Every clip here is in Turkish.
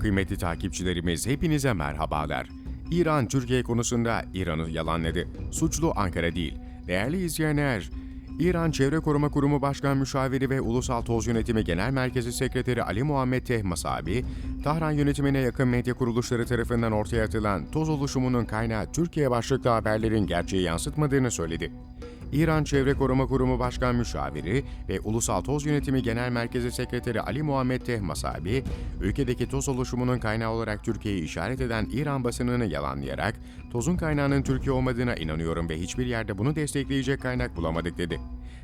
Kıymetli takipçilerimiz hepinize merhabalar. İran Türkiye konusunda İran'ı yalanladı. Suçlu Ankara değil. Değerli izleyenler, İran Çevre Koruma Kurumu Başkan Müşaviri ve Ulusal Toz Yönetimi Genel Merkezi Sekreteri Ali Muhammed Tehmasabi, Tahran yönetimine yakın medya kuruluşları tarafından ortaya atılan toz oluşumunun kaynağı Türkiye başlıklı haberlerin gerçeği yansıtmadığını söyledi. İran Çevre Koruma Kurumu Başkan Müşaviri ve Ulusal Toz Yönetimi Genel Merkezi Sekreteri Ali Muhammed Tehmasabi, ülkedeki toz oluşumunun kaynağı olarak Türkiye'yi işaret eden İran basınını yalanlayarak, tozun kaynağının Türkiye olmadığına inanıyorum ve hiçbir yerde bunu destekleyecek kaynak bulamadık dedi.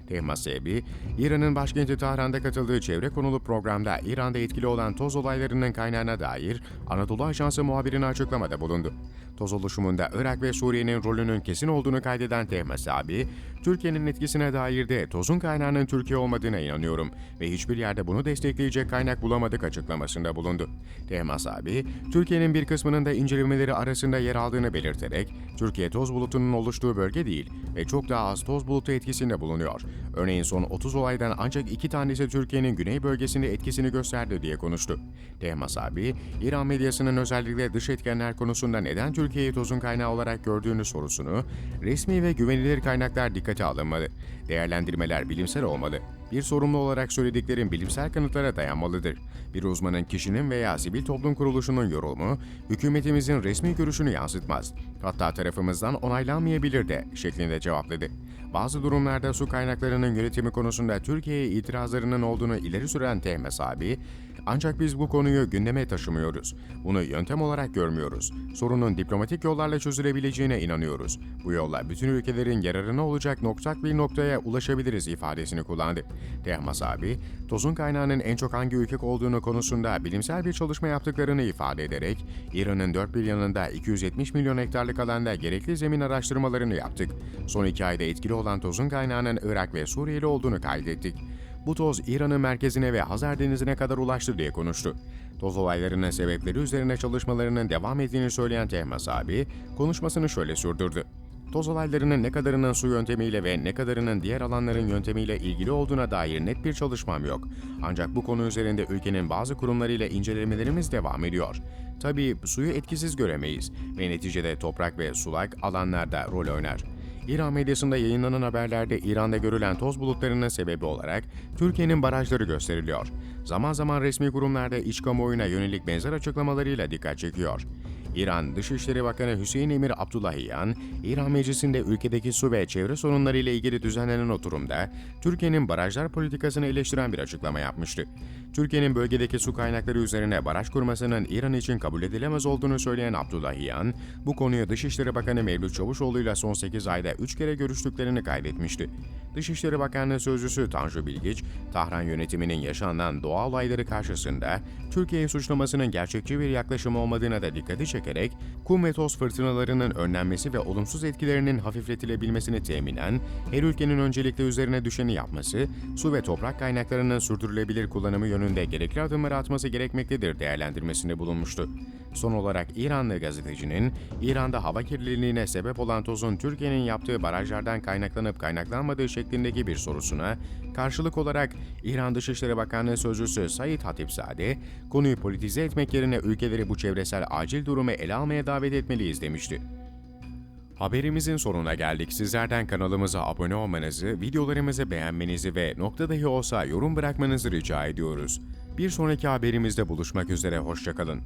Tehmasabi, İran'ın başkenti Tahran'da katıldığı çevre konulu programda İran'da etkili olan toz olaylarının kaynağına dair Anadolu Ajansı muhabirine açıklamada bulundu. Toz oluşumunda Irak ve Suriye'nin rolünün kesin olduğunu kaydeden Tehmasabi, Türkiye'nin etkisine dair de tozun kaynağının Türkiye olmadığına inanıyorum ve hiçbir yerde bunu destekleyecek kaynak bulamadık açıklamasında bulundu. Tehmasabi, Türkiye'nin bir kısmının da incelemeleri arasında yer aldığını belirterek, Türkiye toz bulutunun oluştuğu bölge değil ve çok daha az toz bulutu etkisinde bulunuyor. Örneğin son 30 olaydan ancak iki tanesi Türkiye'nin güney bölgesinde etkisini gösterdi diye konuştu. Tehmasabi, İran medyasının özellikle dış etkenler konusunda neden Türkiye'yi tozun kaynağı olarak gördüğünü sorusunu, resmi ve güvenilir kaynaklar dikkate alınmalı. Değerlendirmeler bilimsel olmalı. Bir sorumlu olarak söylediklerim bilimsel kanıtlara dayanmalıdır. Bir uzmanın kişinin veya sivil toplum kuruluşunun yorumu, hükümetimizin resmi görüşünü yansıtmaz. Hatta tarafımızdan onaylanmayabilir de şeklinde cevapladı. Bazı durumlarda su kaynaklarının yönetimi konusunda Türkiye'ye itirazlarının olduğunu ileri süren Tehmes abi, ancak biz bu konuyu gündeme taşımıyoruz. Bunu yöntem olarak görmüyoruz. Sorunun diplomatik yollarla çözülebileceğine inanıyoruz. Bu yolla bütün ülkelerin yararına olacak noktak bir noktaya ulaşabiliriz ifadesini kullandı. Tehmas abi, tozun kaynağının en çok hangi ülke olduğunu konusunda bilimsel bir çalışma yaptıklarını ifade ederek, İran'ın dört bir yanında 270 milyon hektarlık alanda gerekli zemin araştırmalarını yaptık. Son iki ayda etkili olan tozun kaynağının Irak ve Suriye'li olduğunu kaydettik. Bu toz İran'ın merkezine ve Hazar Denizi'ne kadar ulaştı diye konuştu. Toz olaylarının sebepleri üzerine çalışmalarının devam ettiğini söyleyen Tehmas abi, konuşmasını şöyle sürdürdü. Toz olaylarının ne kadarının su yöntemiyle ve ne kadarının diğer alanların yöntemiyle ilgili olduğuna dair net bir çalışmam yok. Ancak bu konu üzerinde ülkenin bazı kurumlarıyla incelemelerimiz devam ediyor. Tabii suyu etkisiz göremeyiz ve neticede toprak ve sulak alanlarda rol oynar. İran medyasında yayınlanan haberlerde İran'da görülen toz bulutlarının sebebi olarak Türkiye'nin barajları gösteriliyor. Zaman zaman resmi kurumlarda iç kamuoyuna yönelik benzer açıklamalarıyla dikkat çekiyor. İran Dışişleri Bakanı Hüseyin Emir Abdullahiyan, İran Meclisi'nde ülkedeki su ve çevre sorunları ile ilgili düzenlenen oturumda Türkiye'nin barajlar politikasını eleştiren bir açıklama yapmıştı. Türkiye'nin bölgedeki su kaynakları üzerine baraj kurmasının İran için kabul edilemez olduğunu söyleyen Abdullahiyan, bu konuyu Dışişleri Bakanı Mevlüt Çavuşoğlu ile son 8 ayda 3 kere görüştüklerini kaydetmişti. Dışişleri Bakanlığı Sözcüsü Tanju Bilgiç, Tahran yönetiminin yaşanan doğa olayları karşısında Türkiye'yi suçlamasının gerçekçi bir yaklaşım olmadığına da dikkati çekerek, kum ve toz fırtınalarının önlenmesi ve olumsuz etkilerinin hafifletilebilmesini teminen, her ülkenin öncelikle üzerine düşeni yapması, su ve toprak kaynaklarının sürdürülebilir kullanımı yönünde gerekli adımları atması gerekmektedir değerlendirmesinde bulunmuştu. Son olarak İranlı gazetecinin, İran'da hava kirliliğine sebep olan tozun Türkiye'nin yaptığı barajlardan kaynaklanıp kaynaklanmadığı şeklindeki bir sorusuna, karşılık olarak İran Dışişleri Bakanlığı Sözcüsü Said Hatipzade, konuyu politize etmek yerine ülkeleri bu çevresel acil durumu ele almaya davet etmeliyiz demişti. Haberimizin sonuna geldik. Sizlerden kanalımıza abone olmanızı, videolarımızı beğenmenizi ve nokta dahi olsa yorum bırakmanızı rica ediyoruz. Bir sonraki haberimizde buluşmak üzere, hoşçakalın.